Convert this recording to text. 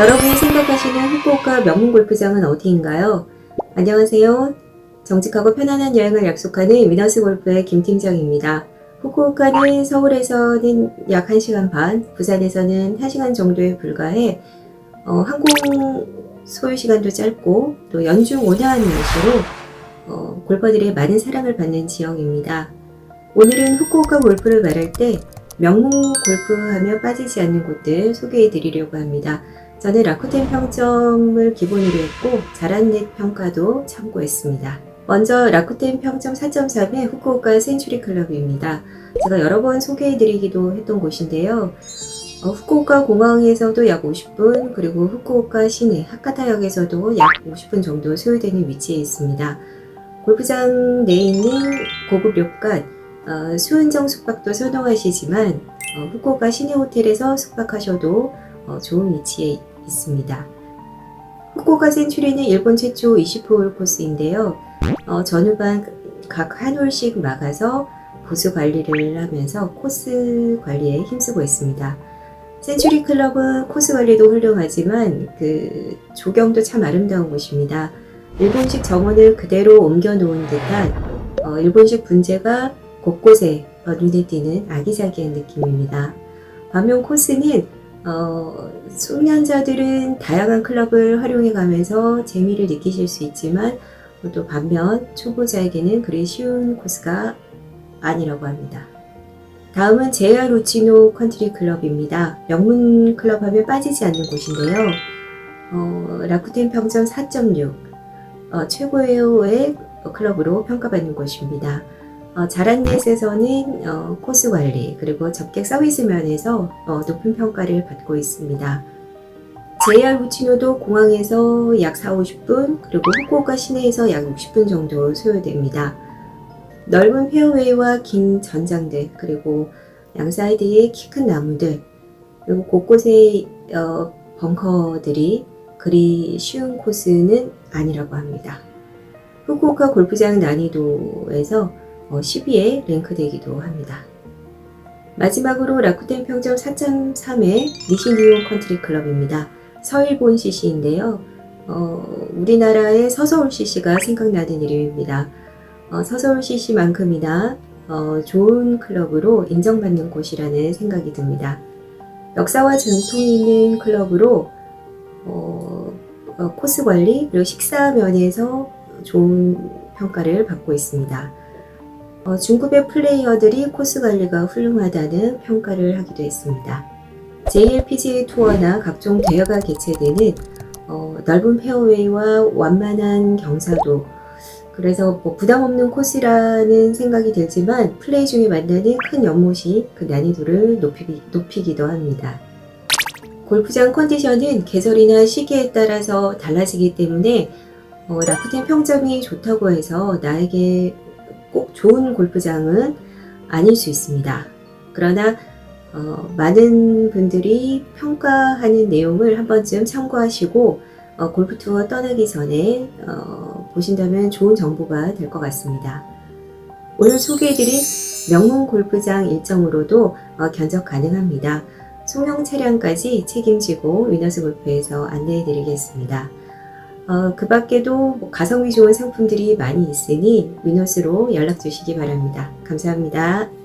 여러분이 생각하시는 후쿠오카 명문 골프장은 어디인가요? 안녕하세요. 정직하고 편안한 여행을 약속하는 위너스 골프의 김 팀장입니다. 후쿠오카는 서울에서는 약 1시간 반, 부산에서는 1시간 정도에 불과해 어, 항공 소요 시간도 짧고 또 연중 온화한 날씨로 어, 골퍼들의 많은 사랑을 받는 지역입니다. 오늘은 후쿠오카 골프를 말할 때 명문 골프하며 빠지지 않는 곳들 소개해 드리려고 합니다. 저는 라쿠텐 평점을 기본으로 했고 자란넷 평가도 참고했습니다. 먼저 라쿠텐 평점 4.3의 후쿠오카 센츄리 클럽입니다. 제가 여러 번 소개해 드리기도 했던 곳인데요. 어, 후쿠오카 공항에서도 약 50분, 그리고 후쿠오카 시내 하카타역에서도 약 50분 정도 소요되는 위치에 있습니다. 골프장 내에 있는 고급旅館, 어, 수은정 숙박도 선호하시지만 어, 후쿠오카 시내 호텔에서 숙박하셔도 어, 좋은 위치에 있습니다. 후쿠오카 센츄리는 일본 최초 20홀 코스인데요. 어, 전후반 각 한 홀씩 막아서 보수 관리를 하면서 코스 관리에 힘쓰고 있습니다. 센츄리 클럽은 코스 관리도 훌륭하지만 그 조경도 참 아름다운 곳입니다. 일본식 정원을 그대로 옮겨 놓은 듯한 어, 일본식 분재가 곳곳에 어, 눈에 띄는 아기자기한 느낌입니다. 반면 코스는 어, 숙련자들은 다양한 클럽을 활용해 가면서 재미를 느끼실 수 있지만 또 반면 초보자에게는 그리 쉬운 코스가 아니라고 합니다. 다음은 JR 루치노 컨트리 클럽입니다. 명문 클럽 하면 빠지지 않는 곳인데요. 어, 라쿠텐 평점 4.6, 어, 최고의 클럽으로 평가받는 곳입니다. 어, 자란넷에서는 어, 코스 관리 그리고 접객 서비스 면에서 어, 높은 평가를 받고 있습니다. JR 우치노도 공항에서 약 4, 50분 그리고 후쿠오카 시내에서 약 60분 정도 소요됩니다. 넓은 페어웨이와 긴 전장들 그리고 양 사이드에 키큰 나무들 그리고 곳곳에 어, 벙커들이 그리 쉬운 코스는 아니라고 합니다. 후쿠오카 골프장 난이도에서 어, 10위에 랭크되기도 합니다. 마지막으로 라쿠텐 평점 4.3의 니시니온 컨트리 클럽입니다. 서일본 CC인데요. 어, 우리나라의 서서울 CC가 생각나는 이름입니다. 어, 서서울 CC만큼이나 어, 좋은 클럽으로 인정받는 곳이라는 생각이 듭니다. 역사와 전통이 있는 클럽으로 어, 어, 코스 관리 그리고 식사 면에서 좋은 평가를 받고 있습니다. 어, 중급의 플레이어들이 코스 관리가 훌륭하다는 평가를 하기도 했습니다. JLPGA 투어나 각종 대회가 개최되는 어, 넓은 페어웨이와 완만한 경사도 그래서 뭐 부담 없는 코스라는 생각이 들지만 플레이 중에 만나는 큰 연못이 그 난이도를 높이기, 높이기도 합니다. 골프장 컨디션은 계절이나 시기에 따라서 달라지기 때문에 어, 라쿠텐 평점이 좋다고 해서 나에게 꼭 좋은 골프장은 아닐 수 있습니다. 그러나 어, 많은 분들이 평가하는 내용을 한 번쯤 참고하시고 어, 골프 투어 떠나기 전에 어, 보신다면 좋은 정보가 될 것 같습니다. 오늘 소개해드린 명문 골프장 일정으로도 어, 견적 가능합니다. 소형 차량까지 책임지고 위너스 골프에서 안내해드리겠습니다. 어, 그 밖에도 뭐 가성비 좋은 상품들이 많이 있으니 위너스로 연락 주시기 바랍니다. 감사합니다.